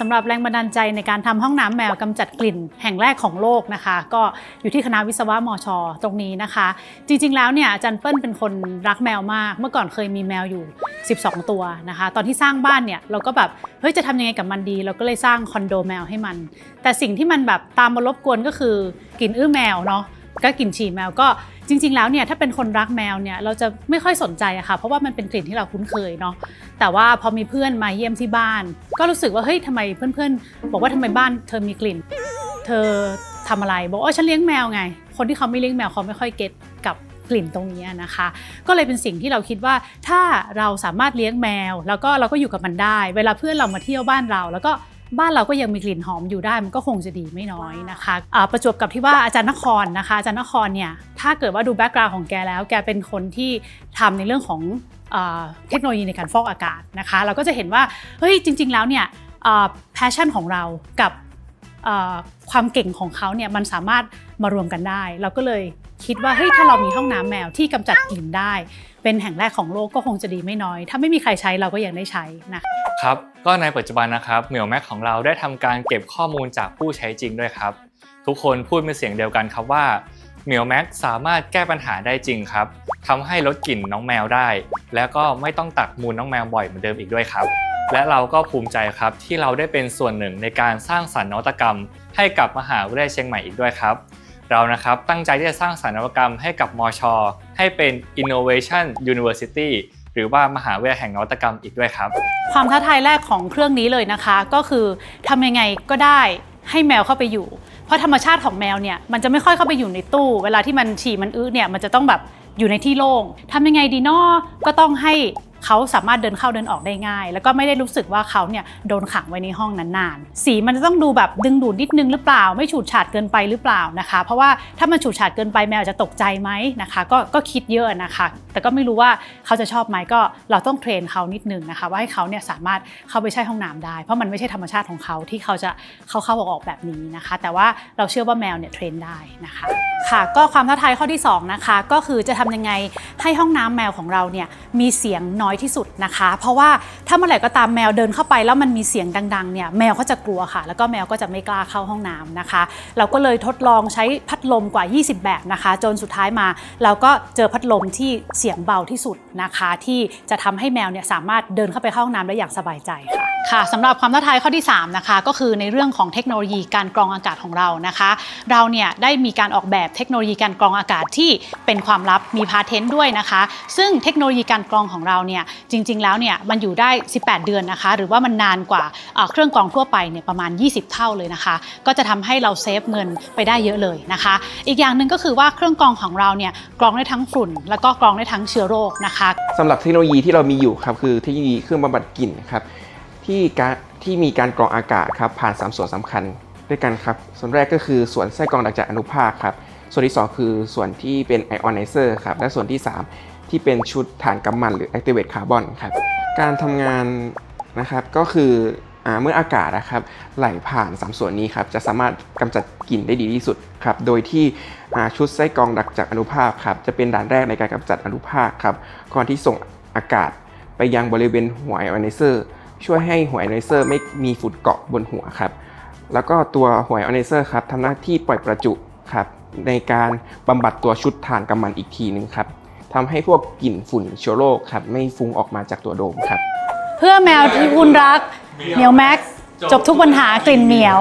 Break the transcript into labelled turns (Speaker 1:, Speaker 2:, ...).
Speaker 1: สำหรับแรงบันดาลใจในการทำห้องน้ำแมวกำจัดกลิ่นแห่งแรกของโลกนะคะ ก็อยู่ที่คณะวิศวะมอชตรงนี้นะคะ จริงๆแล้วเนี่ยอาจารย์เปิ้ลเป็นคนรักแมวมาก เมื่อก่อนเคยมีแมวอยู่ 12 ตัวนะคะ ตอนที่สร้างบ้านเนี่ยเราก็แบบเฮ้ยจะทำยังไงกับมันดี เราก็เลยสร้างคอนโดแมวให้มัน แต่สิ่งที่มันแบบตามมารบกวนก็คือกลิ่นอื้อแมวเนาะก็กลิ่นฉี่แมวก็ จริง ๆ แล้วเนี่ยถ้าเป็นคนรักแมวเนี่ยเราจะไม่ค่อยสนใจอะค่ะ เพราะว่ามันเป็นกลิ่นที่เราคุ้นเคยเนาะแต่ว่าพอมีเพื่อนมาเยี่ยมที่บ้าน ก็รู้สึกว่าเฮ้ยทำไมเพื่อนๆ บอกว่าทำไมบ้านเธอมีกลิ่น เธอทำอะไร บอกว่าฉันเลี้ยงแมวไง คนที่เขาไม่เลี้ยงแมวเขาไม่ค่อยเก็ตกับกลิ่นตรงนี้นะคะ ก็เลยเป็นสิ่งที่เราคิดว่าถ้าเราสามารถเลี้ยงแมว แล้วก็เราก็อยู่กับมันได้ เวลาเพื่อนเรามาเที่ยวบ้านเราแล้วก็ บ้านเราก็ยังมีกลิ่นหอมอยู่ได้มันก็คงจะดีไม่น้อยนะคะะประจวบกับที่ว่าอาจารย์นครนะคะอาจารย์นครเนี่ยถ้าเกิดว่าดูแบ็กกราวน์ของแกแล้ว แกเป็นคนที่ทำในเรื่องของเอ่อเทคโนโลยีในการฟอกอากาศนะคะ เราก็จะเห็นว่าเฮ้ยจริง ๆ แล้วเนี่ยแพชชั่นของเรากับความเก่งของเขาเนี่ยมันสามารถมารวมกันได้ เราก็เลยคิดว่าเฮ้ยถ้าเรามีห้องน้ำแมวที่กำจัดกลิ่นได้ เป็นแห่งแรกของโลกก็คงจะดีไม่น้อย ถ้าไม่มีใครใช้เราก็ยังได้ใช้นะค
Speaker 2: รับก็ในปัจจุบันนะครับเหมียวแม็กของเราได้ทำการเก็บข้อมูลจากผู้ใช้จริงด้วยครับ ทุกคนพูดเป็นเสียงเดียวกันครับว่าเหมียวแม็กสามารถแก้ปัญหาได้จริงครับทำให้ลดกลิ่นน้องแมวได้ แล้วก็ไม่ต้องตักมูลน้องแมวบ่อยเหมือนเดิมอีกด้วยครับ และเราก็ภูมิใจครับที่เราได้เป็นส่วนหนึ่งในการสร้างสรรค์นวัตกรรม ให้กับมหาวิทยาลัยเชียงใหม่อีกด้วยครับ เรานะครับตั้งใจที่จะสร้างสรรค์นวัตกรรมให้กับมอช ให้เป็น Innovation University หรือว่ามหาวิทยาลัยแห่งนวัตกรรมอีกด้วยครับ
Speaker 1: ความท้าทายแรกของเครื่องนี้เลยนะคะ ก็คือทำยังไงก็ได้ให้แมวเข้าไปอยู่ เพราะธรรมชาติของแมวเนี่ยมันจะไม่ค่อยเข้าไปอยู่ในตู้ เวลาที่มันฉี่มันอื้อเนี่ยมันจะต้องแบบอยู่ในที่โล่งทำยังไงดีนอก็ต้องให้ เขาสามารถเดินเข้าเดินออกได้ง่าย แล้วก็ไม่ได้รู้สึกว่าเขาเนี่ยโดนขังไว้ในห้องนั้นนาน สีมันจะต้องดูแบบดึงดูดนิดนึงหรือเปล่า ไม่ฉูดฉาดเกินไปหรือเปล่านะคะ เพราะว่าถ้ามันฉูดฉาดเกินไปแมวจะตกใจไหมนะคะก็ก็คิดเยอะนะคะ แต่ก็ไม่รู้ว่าเขาจะชอบไหมก็เราต้องเทรนเขานิดนึงนะคะ ว่าให้เขาเนี่ยสามารถเข้าไปใช้ห้องน้ำได้ เพราะมันไม่ใช่ธรรมชาติของเขาที่เขาจะเข้าเข้าออกออกแบบนี้นะคะ แต่ว่าเราเชื่อว่าแมวเนี่ยเทรนได้นะคะค่ะก็ความท้าทายข้อที่สองนะคะก็คือจะทำยังไงให้ห้องน้ำแมวของเราเนี่ย มีเสียงน้อยที่สุดนะคะ เพราะว่าถ้าเมื่อไหร่ก็ตามแมวเดินเข้าไปแล้วมันมีเสียงดังๆเนี่ยแมวก็จะกลัวค่ะ แล้วก็แมวก็จะไม่กล้าเข้าห้องน้ำนะคะ เราก็เลยทดลองใช้พัดลมกว่า 20 แบบนะคะ จนสุดท้ายมา เราก็เจอพัดลมที่เสียงเบาที่สุดนะคะ ที่จะทำให้แมวเนี่ยสามารถเดินเข้าไปเข้าห้องน้ำได้อย่างสบายใจค่ะค่ะสำหรับความท้าทายข้อที่3นะคะก็คือในเรื่องของเทคโนโลยีการกรองอากาศของเรานะคะ เราเนี่ยได้มีการออกแบบเทคโนโลยีการกรองอากาศที่เป็นความลับมีพาเทนต์ด้วยนะคะ ซึ่งเทคโนโลยีการกรองของเราเนี่ยจริง ๆ แล้วเนี่ยมันอยู่ได้ 18 เดือนนะคะ หรือว่ามันนานกว่าเครื่องกรองทั่วไปเนี่ยประมาณ 20 เท่าเลยนะคะ ก็จะทำให้เราเซฟเงินไปได้เยอะเลยนะคะ อีกอย่างหนึ่งก็คือว่าเครื่องกรองของเราเนี่ยกรองได้ทั้งฝุ่น แล้วก็กรองได้ทั้งเชื้อโรคนะคะ
Speaker 3: สำหรับเทคโนโลยีที่เรามีอยู่ครับคือเทคโนโลยีเครื่องบำบัดกลิ่นครับที่การที่มีการกรองอากาศครับผ่าน 3 ส่วนสำคัญด้วยกันครับ ส่วนแรกก็คือส่วนไส้กรองดักจับอนุภาคครับ ส่วนที่ 2 คือส่วนที่เป็นไอออนไนเซอร์ครับ และส่วนที่ 3 ที่เป็นชุดฐานกำมันหรือ activate carbon ครับ การทำงานนะครับก็คืออเมื่ออากาศนะครับไหลผ่าน 3 ส่วนนี้ครับจะสามารถกำจัดกลิ่นได้ดีที่สุดครับโดยที่ชุดไส้กรองดักจับอนุภาคครับจะเป็นด่านแรกในการกำจัดอนุภาคครับก่อนที่ส่งอากาศไปยังบริเวณหัวไอออนไนเซอร์ช่วยให้หัวไอออนไนเซอร์ไม่มีฝุ่นเกาะบนหัวครับแล้วก็ตัวหัวไอออนไนเซอร์ครับทำหน้าที่ปล่อยประจุครับในการบำบัดตัวชุดฐานกำมันอีกทีหนึงครับ ทำให้พวกกลิ่นฝุ่นเชื้อโรคครับไม่ฟุ้งออกมาจากตัวโดมครับ
Speaker 1: เพื่อแมวที่คุณรักเหมียวแม็กซ์จบทุกปัญหากลิ่นเหมียว